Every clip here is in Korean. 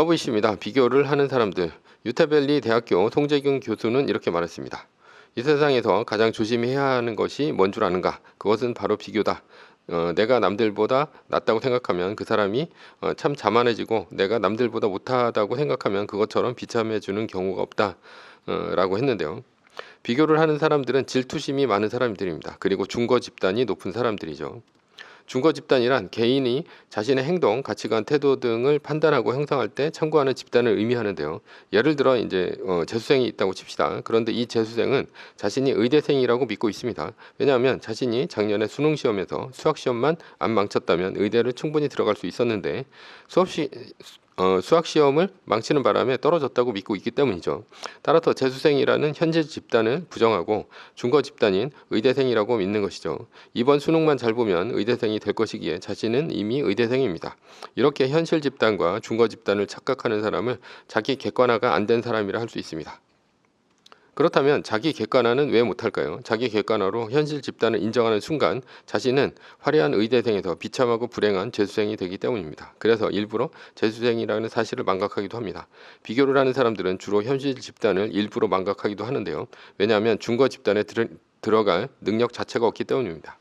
서브이십니다. 비교를 하는 사람들. 유타밸리 대학교 송재균 교수는 이렇게 말했습니다. 이 세상에서 가장 조심히 해야 하는 것이 뭔 줄 아는가? 그것은 바로 비교다. 어, 내가 남들보다 낫다고 생각하면 그 사람이 어, 참 자만해지고 내가 남들보다 못하다고 생각하면 그것처럼 비참해지는 경우가 없다. 어, 라고 했는데요. 비교를 하는 사람들은 질투심이 많은 사람들입니다. 그리고 중거 집단이 높은 사람들이죠. 중거 집단이란 개인이 자신의 행동, 가치관, 태도 등을 판단하고 형성할 때 참고하는 집단을 의미하는데요. 예를 들어 이제 어, 재수생이 있다고 칩시다. 그런데 이 재수생은 자신이 의대생이라고 믿고 있습니다. 왜냐하면 자신이 작년에 수능 시험에서 수학 시험만 안 망쳤다면 의대를 충분히 들어갈 수 있었는데 수업 시 어, 수학 시험을 망치는 바람에 떨어졌다고 믿고 있기 때문이죠. 따라서 재수생이라는 현재 집단을 부정하고 중거 집단인 의대생이라고 믿는 것이죠. 이번 수능만 잘 보면 의대생이 될 것이기에 자신은 이미 의대생입니다. 이렇게 현실 집단과 중거 집단을 착각하는 사람을 자기 객관화가 안 된 사람이라 할 수 있습니다. 그렇다면 자기 객관화는 왜 못할까요? 자기 객관화로 현실 집단을 인정하는 순간 자신은 화려한 의대생에서 비참하고 불행한 재수생이 되기 때문입니다. 그래서 일부러 재수생이라는 사실을 망각하기도 합니다. 비교를 하는 사람들은 주로 현실 집단을 일부러 망각하기도 하는데요. 왜냐하면 중거 집단에 들, 들어갈 능력 자체가 없기 때문입니다.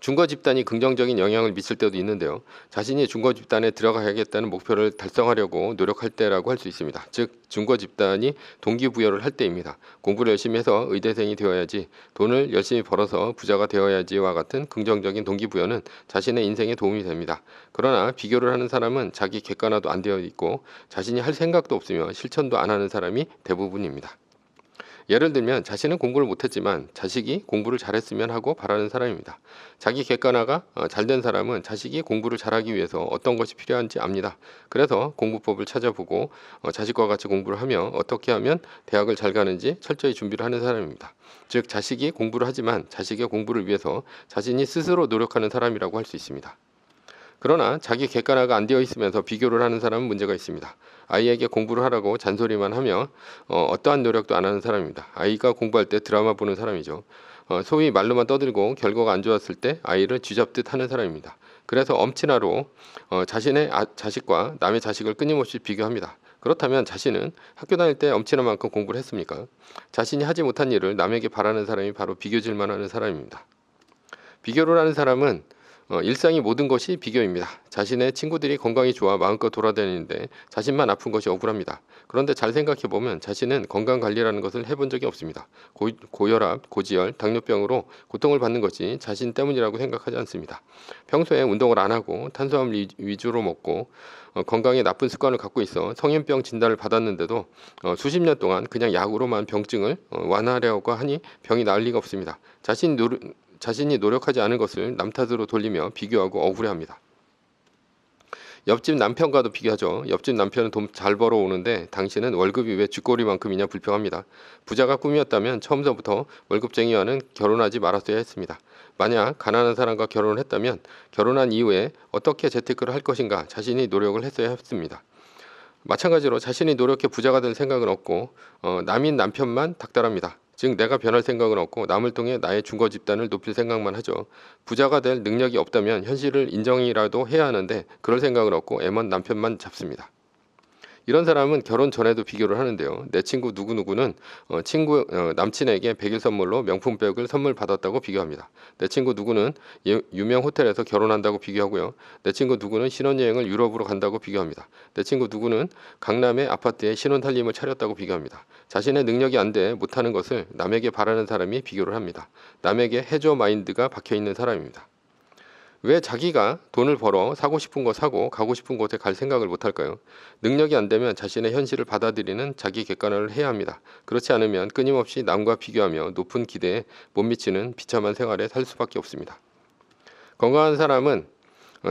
중거 집단이 긍정적인 영향을 미칠 때도 있는데요. 자신이 중거 집단에 들어가야겠다는 목표를 달성하려고 노력할 때라고 할 수 있습니다. 즉 중거 집단이 동기부여를 할 때입니다. 공부를 열심히 해서 의대생이 되어야지, 돈을 열심히 벌어서 부자가 되어야지와 같은 긍정적인 동기부여는 자신의 인생에 도움이 됩니다. 그러나 비교를 하는 사람은 자기 객관화도 안 되어 있고 자신이 할 생각도 없으며 실천도 안 하는 사람이 대부분입니다. 예를 들면 자신은 공부를 못했지만 자식이 공부를 잘했으면 하고 바라는 사람입니다. 자기 객관화가 어, 잘된 사람은 자식이 공부를 잘하기 위해서 어떤 것이 필요한지 압니다. 그래서 공부법을 찾아보고 어, 자식과 같이 공부를 하며 어떻게 하면 대학을 잘 가는지 철저히 준비를 하는 사람입니다. 즉 자식이 공부를 하지만 자식의 공부를 위해서 자신이 스스로 노력하는 사람이라고 할 수 있습니다. 그러나 자기 객관화가 안 되어 있으면서 비교를 하는 사람은 문제가 있습니다. 아이에게 공부를 하라고 잔소리만 하며 어, 떠한 노력도 안 하는 사람입니다. 아이가 공부할 때 드라마 보는 사람이죠. 어, 소위 말로만 떠들고 결과가 안 좋았을 때 아이를 쥐잡듯 하는 사람입니다. 그래서 엄친아로 어, 자신의 아, 자식과 남의 자식을 끊임없이 비교합니다. 그렇다면 자신은 학교 다닐 때 엄친아만큼 공부를 했습니까? 자신이 하지 못한 일을 남에게 바라는 사람이 바로 비교질만 하는 사람입니다. 비교를 하는 사람은 어, 일상이 모든 것이 비교입니다. 자신의 친구들이 건강이 좋아 마음껏 돌아다니는데 자신만 아픈 것이 억울합니다. 그런데 잘 생각해 보면 자신은 건강 관리라는 것을 해본 적이 없습니다. 고, 고혈압, 고지혈, 당뇨병으로 고통을 받는 것이 자신 때문이라고 생각하지 않습니다. 평소에 운동을 안 하고 탄수화물 위주로 먹고 어, 건강에 나쁜 습관을 갖고 있어 성인병 진단을 받았는데도 어, 수십 년 동안 그냥 약으로만 병증을 어, 완화하려고 하니 병이 나을 리가 없습니다. 자신 노, 자신이 노력하지 않은 것을 남 탓으로 돌리며 비교하고 억울해합니다. 옆집 남편과도 비교하죠. 옆집 남편은 돈 잘 벌어오는데 당신은 월급이 왜 쥐꼬리만큼이냐 불평합니다. 부자가 꿈이었다면 처음서부터 월급쟁이와는 결혼하지 말았어야 했습니다. 만약 가난한 사람과 결혼을 했다면 결혼한 이후에 어떻게 재테크를 할 것인가 자신이 노력을 했어야 했습니다. 마찬가지로 자신이 노력해 부자가 될 생각은 없고 어, 남인 남편만 닥달합니다. 즉 내가 변할 생각은 없고 남을 통해 나의 중거 집단을 높일 생각만 하죠. 부자가 될 능력이 없다면 현실을 인정이라도 해야 하는데 그럴 생각은 없고 애먼 남편만 잡습니다. 이런 사람은 결혼 전에도 비교를 하는데요. 내 친구 누구누구는 어, 친구 어, 남친에게 백일 선물로 명품백을 선물 받았다고 비교합니다. 내 친구 누구는 예, 유명 호텔에서 결혼한다고 비교하고요. 내 친구 누구는 신혼여행을 유럽으로 간다고 비교합니다. 내 친구 누구는 강남의 아파트에 신혼 살림을 차렸다고 비교합니다. 자신의 능력이 안 돼 못하는 것을 남에게 바라는 사람이 비교를 합니다. 남에게 해줘 마인드가 박혀 있는 사람입니다. 왜 자기가 돈을 벌어 사고 싶은 거 사고 가고 싶은 곳에 갈 생각을 못 할까요? 능력이 안 되면 자신의 현실을 받아들이는 자기 객관화를 해야 합니다. 그렇지 않으면 끊임없이 남과 비교하며 높은 기대에 못 미치는 비참한 생활에 살 수밖에 없습니다. 건강한 사람은 어,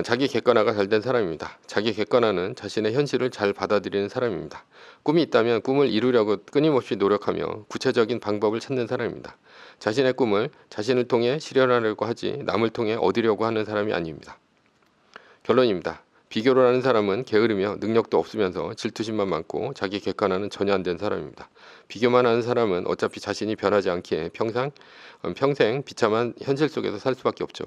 자기 객관화가 잘 된 사람입니다. 자기 객관화는 자신의 현실을 잘 받아들이는 사람입니다. 꿈이 있다면 꿈을 이루려고 끊임없이 노력하며 구체적인 방법을 찾는 사람입니다. 자신의 꿈을 자신을 통해 실현하려고 하지 남을 통해 얻으려고 하는 사람이 아닙니다. 결론입니다. 비교를 하는 사람은 게으르며 능력도 없으면서 질투심만 많고 자기 객관화는 전혀 안 된 사람입니다. 비교만 하는 사람은 어차피 자신이 변하지 않기에 평생, 어, 평생 비참한 현실 속에서 살 수밖에 없죠.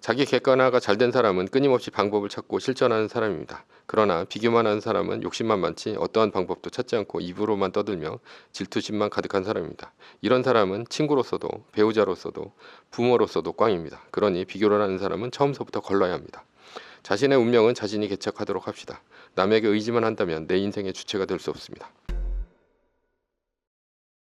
자기 객관화가 잘 된 사람은 끊임없이 방법을 찾고 실천하는 사람입니다. 그러나 비교만 하는 사람은 욕심만 많지 어떠한 방법도 찾지 않고 입으로만 떠들며 질투심만 가득한 사람입니다. 이런 사람은 친구로서도 배우자로서도 부모로서도 꽝입니다. 그러니 비교를 하는 사람은 처음서부터 걸러야 합니다. 자신의 운명은 자신이 개척하도록 합시다. 남에게 의지만 한다면 내 인생의 주체가 될 수 없습니다.